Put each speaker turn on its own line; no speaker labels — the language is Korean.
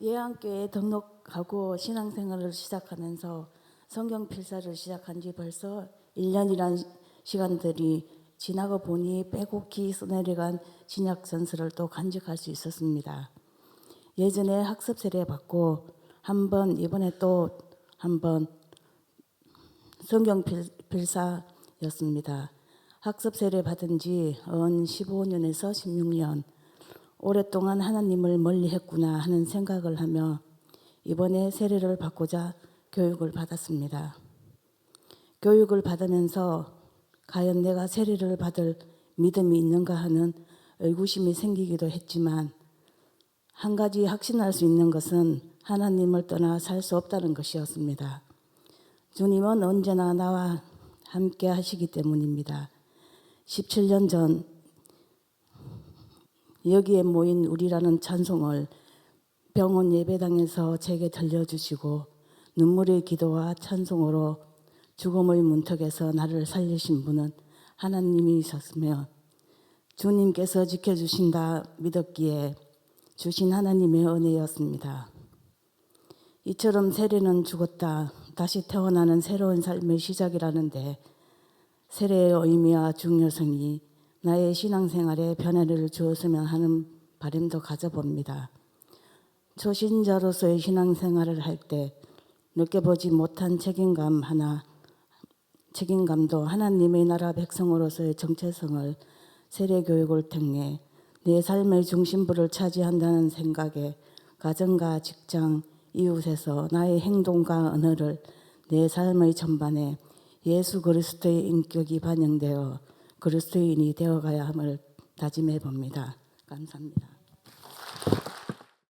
예안교에 등록하고 신앙생활을 시작하면서 성경 필사를 시작한 지 벌써 1년이란 시간들이 지나고 보니 빼곡히 써내려간 신약 전설을 또 간직할 수 있었습니다. 예전에 학습 세례 받고 한 번 이번에 또 한 번 성경 필- 필사였습니다. 학습 세례 받은 지 언 15년에서 16년 오랫동안 하나님을 멀리 했구나 하는 생각을 하며 이번에 세례를 받고자 교육을 받았습니다. 교육을 받으면서 과연 내가 세례를 받을 믿음이 있는가 하는 의구심이 생기기도 했지만 한 가지 확신할 수 있는 것은 하나님을 떠나 살 수 없다는 것이었습니다. 주님은 언제나 나와 함께 하시기 때문입니다. 17년 전 여기에 모인 우리라는 찬송을 병원 예배당에서 제게 들려주시고 눈물의 기도와 찬송으로 죽음의 문턱에서 나를 살리신 분은 하나님이셨으며 주님께서 지켜주신다 믿었기에 주신 하나님의 은혜였습니다. 이처럼 세례는 죽었다 다시 태어나는 새로운 삶의 시작이라는데 세례의 의미와 중요성이 나의 신앙생활에 변화를 주었으면 하는 바람도 가져봅니다. 초신자로서의 신앙생활을 할 때 느껴보지 못한 책임감 하나 책임감도 하나님의 나라 백성으로서의 정체성을 세례 교육을 통해 내 삶의 중심부를 차지한다는 생각에 가정과 직장, 이웃에서 나의 행동과 언어를 내 삶의 전반에 예수 그리스도의 인격이 반영되어 그리스도인이 되어가야 함을 다짐해 봅니다. 감사합니다.